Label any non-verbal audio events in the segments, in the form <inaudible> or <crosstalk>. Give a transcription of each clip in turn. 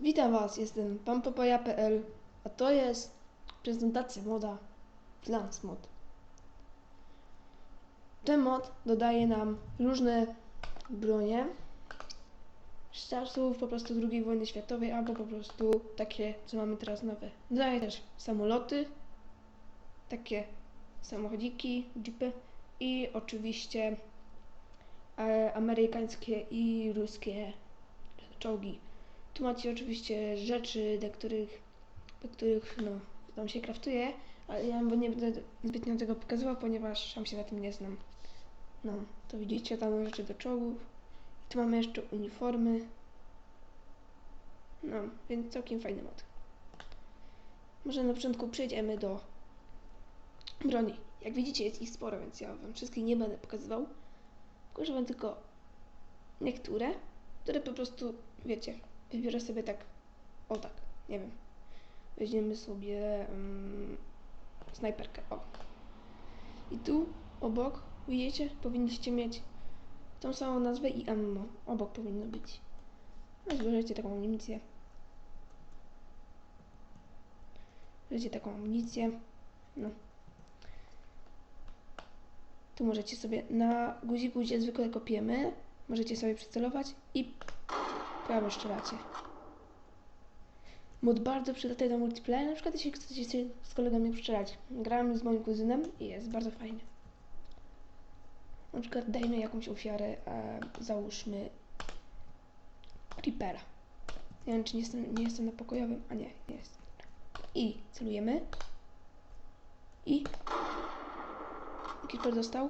Witam Was, jestem panpapaja.pl, a to jest prezentacja moda Flans Mod. Ten mod dodaje nam różne bronie z czasów po prostu II wojny światowej albo po prostu takie, co mamy teraz nowe. Dodaje też samoloty, takie samochodziki, jeepy i oczywiście e, amerykańskie i ruskie czołgi. Tu macie oczywiście rzeczy, do których, do których no, tam się kraftuje, ale ja nie będę zbytnio tego pokazywał, ponieważ sam się na tym nie znam. No, to widzicie, tam rzeczy do czołgów. I tu mamy jeszcze uniformy. No, więc całkiem fajny mod. Może na początku przejdziemy do broni. Jak widzicie, jest ich sporo, więc ja wam wszystkich nie będę pokazywał. Pokażę wam tylko niektóre, które po prostu, wiecie, wybiorę sobie tak, o tak, nie wiem. Weźmiemy sobie um, snajperkę, o. I tu obok, widzicie, powinniście mieć tą samą nazwę i ammo. Obok powinno być. No, zbierzecie taką amunicję. Bierzecie taką amunicję. No. Tu możecie sobie na guziku, gdzie zwykle kopiemy, możecie sobie przycelować i prawo strzelacie. Mod bardzo przydatny do multiplayer, na przykład jeśli chcecie się z kolegami strzelać. Grałem z moim kuzynem i jest bardzo fajnie. Na przykład dajmy jakąś ofiarę, e, załóżmy Creepera. Nie wiem, czy nie jestem, nie jestem na pokojowym, a nie, nie jestem. I celujemy. I Creeper dostał.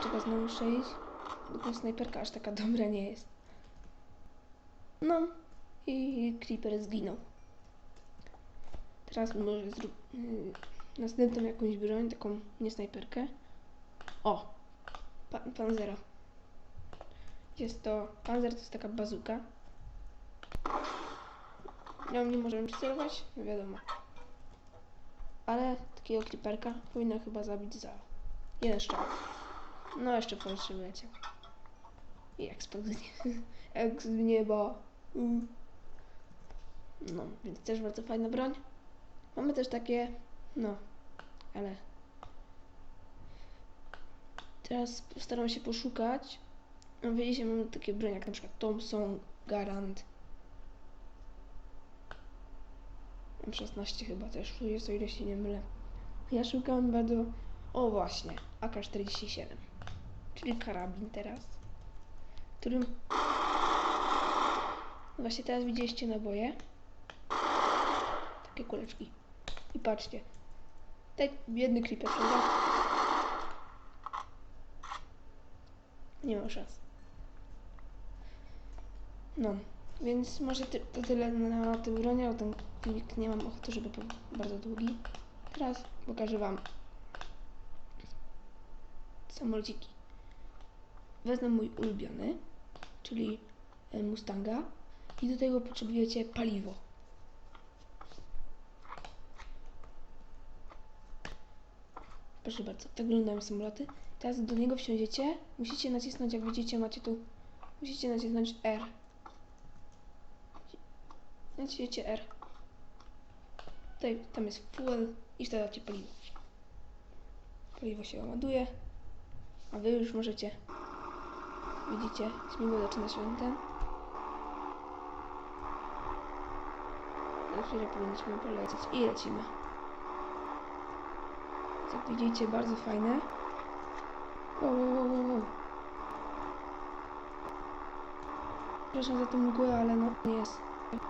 Trzeba znowu strzelić. Tylko snajperka aż taka dobra nie jest. No i Creeper zginął. Teraz może zrób yy, następną jakąś broń, taką nie snajperkę. O! Pa panzera. Jest to. Panzer to jest taka bazuka. Nią nie możemy przycelować, no wiadomo. Ale takiego creeperka powinno chyba zabić za jeden strzał. No jeszcze powietrze wyleciał. I eksplozja. <laughs> Eks w nieba. Mm. No, więc też bardzo fajna broń. Mamy też takie, no, ale teraz postaram się poszukać. No, widzicie, mamy takie broń jak na przykład Thompson, Garand. M16 chyba też tu jest, o ile się nie mylę. Ja szukam bardzo, o właśnie, AK-47, czyli karabin teraz, którym właśnie teraz widzieliście naboje. Takie kuleczki. I patrzcie. Ten biedny creeper, prawda? Nie ma szans. No, więc może ty, to tyle na tym bronie, o ten filmik nie mam ochoty, żeby był bardzo długi. Teraz pokażę wam samolciki. Wezmę mój ulubiony, czyli e, Mustanga i do tego potrzebujecie paliwo. Proszę bardzo, tak wyglądają samoloty. Teraz do niego wsiądziecie, musicie nacisnąć, jak widzicie, macie tu, musicie nacisnąć R. Naciśniecie R. Tutaj, tam jest fuel i wtedy dacie paliwo. Paliwo się ładuje, a wy już możecie, widzicie, śmigło zaczyna się ten. Na chwilę powinniśmy polecieć i lecimy. Jak widzicie, bardzo fajne. Wow, wow, wow, wow. Przepraszam za tę mgłę, ale no nie jest.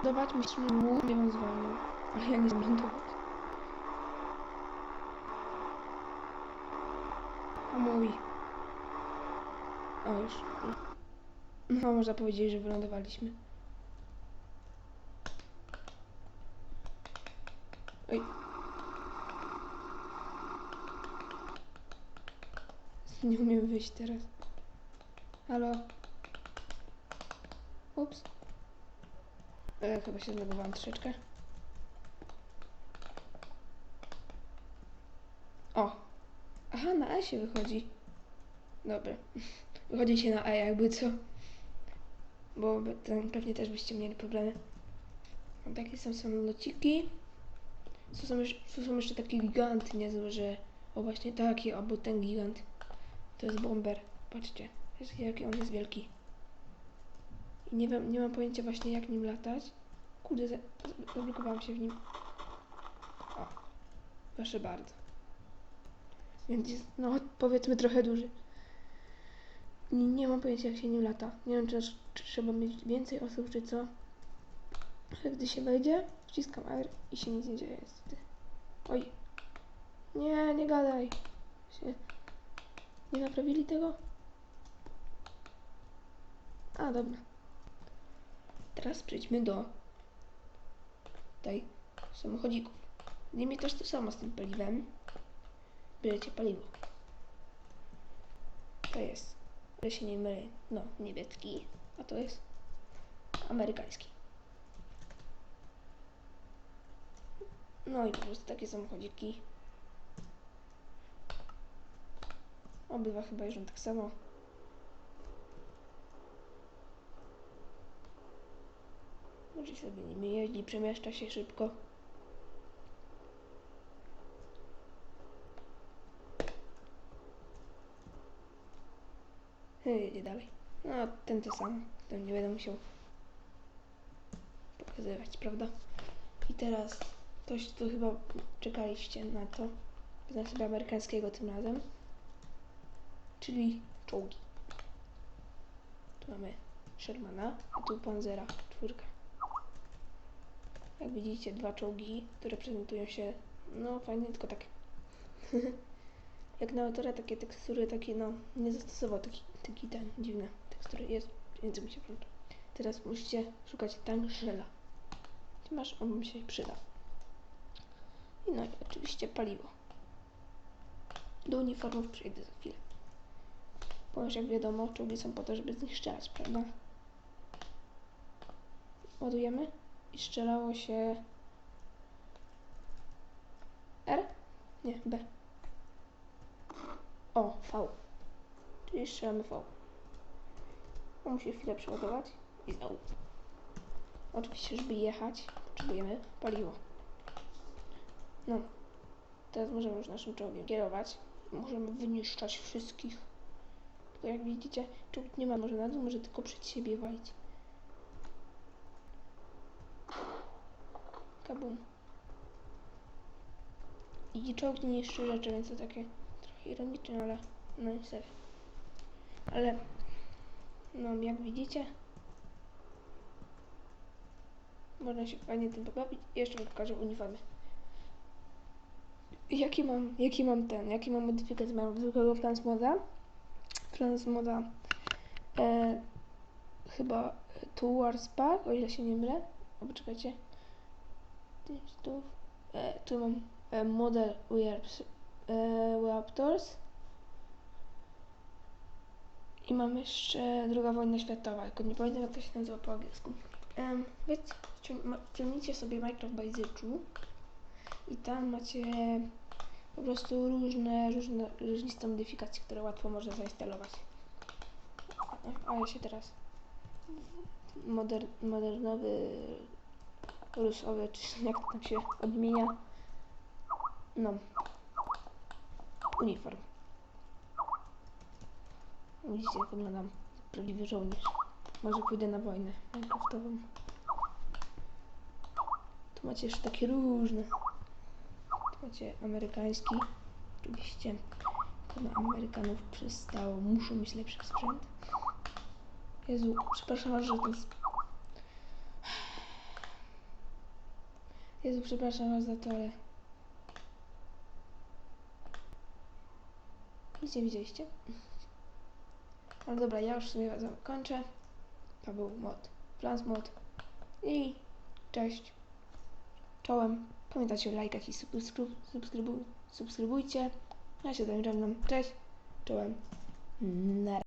Lądować musimy łuk, nie zwolnił. Ale ja nie znam lądować. A mój. O już. No można powiedzieć, że wylądowaliśmy. Oj. Nie umiem wyjść teraz. Halo? Ups. E, chyba się zlogowałam troszeczkę. O! Aha, na E się wychodzi. Dobra. <laughs> Wychodzi się na E jakby co. Bo ten, pewnie też byście mieli problemy. Mam takie są samolociki. Tu są, jeszcze, tu są jeszcze takie giganty niezłe, że o właśnie taki, albo ten gigant. To jest bomber. Patrzcie, jaki on jest wielki. I nie wiem, nie mam pojęcia właśnie jak nim latać. Kurde, za- za- zablokowałam się w nim. O, proszę bardzo. Więc jest, no powiedzmy trochę duży. Nie, nie mam pojęcia jak się nim lata. Nie wiem czy, czy trzeba mieć więcej osób czy co. Ale gdy się wejdzie, wciskam R i się nic nie dzieje niestety. Oj. Nie, nie gadaj. Się... Nie naprawili tego? A, dobra. Teraz przejdźmy do tutaj samochodzików. Nimi też to samo z tym paliwem. Bierzecie paliwo. To jest, że się nie mylę, no, niemiecki, a to jest amerykański. No i po prostu takie samochodziki. Obydwa chyba jeżdżą tak samo. Może sobie nimi jeździ, przemieszcza się szybko. Jedzie dalej. No, ten to samo. Ten nie będę musiał pokazywać, prawda? I teraz coś, co chyba czekaliście na to. Wezmę sobie amerykańskiego tym razem. Czyli czołgi. Tu mamy Shermana, a tu Panzera, czwórka. Jak widzicie, dwa czołgi, które prezentują się, no fajnie, tylko tak. <laughs> Jak na autora takie tekstury, takie no, nie zastosował taki, taki ten, dziwne tekstury. Jest, język mi się włącza. Teraz musicie szukać tankżela. Ty masz, on mi się przyda. I no i oczywiście paliwo. Do uniformów przejdę za chwilę. Ponieważ jak wiadomo, czołgi są po to, żeby z nich strzelać, prawda? Ładujemy i strzelało się R? Nie, B. O, V. Czyli strzelamy V. On musi chwilę przeładować i znowu. Oczywiście, żeby jechać, potrzebujemy paliwo. No, teraz możemy już naszym czołgiem kierować. Możemy wyniszczać wszystkich. Tylko jak widzicie, czołg nie ma może na dół, może tylko przed siebie walić. Kabum. I czołg nie niszczy rzeczy, więc to takie trochę ironiczne, ale no niestety. Ale no jak widzicie można się fajnie tym pobawić. I jeszcze pokażę uniformy. Jaki mam, jaki mam ten, jaki mam modyfikat mam zwykłego Transmoda? Transmoda e, chyba e, Two Wars Pack, o ile się nie mylę. O, poczekajcie. E, tu mam e, model e, Raptors. I mam jeszcze druga wojna światowa, tylko nie pamiętam jak to się nazywa po angielsku. Um, cią- ma- ciągnijcie sobie Minecraft Zyczu i tam macie po prostu różne, różne, różniste modyfikacje, które łatwo można zainstalować. A- ja się teraz moder, modernowy, rusowy, czy jak to tam się odmienia, no, uniform. Widzicie, jak wyglądam prawdziwy żołnierz. Może pójdę na wojnę minecraftową. Tu macie jeszcze takie różne. Macie amerykański. Oczywiście na Amerykanów przystało. Muszą mieć lepszy sprzęt. Jezu, przepraszam was, że ten... Jezu, przepraszam was za to, ale... Nie widzieliście? Ale dobra, ja już sobie kończę. To był mod. Plans mod. I cześć. Czołem. Pamiętajcie o lajkach i subskryb subskrybu subskrybujcie. Ja się tam Cześć. Czołem. Na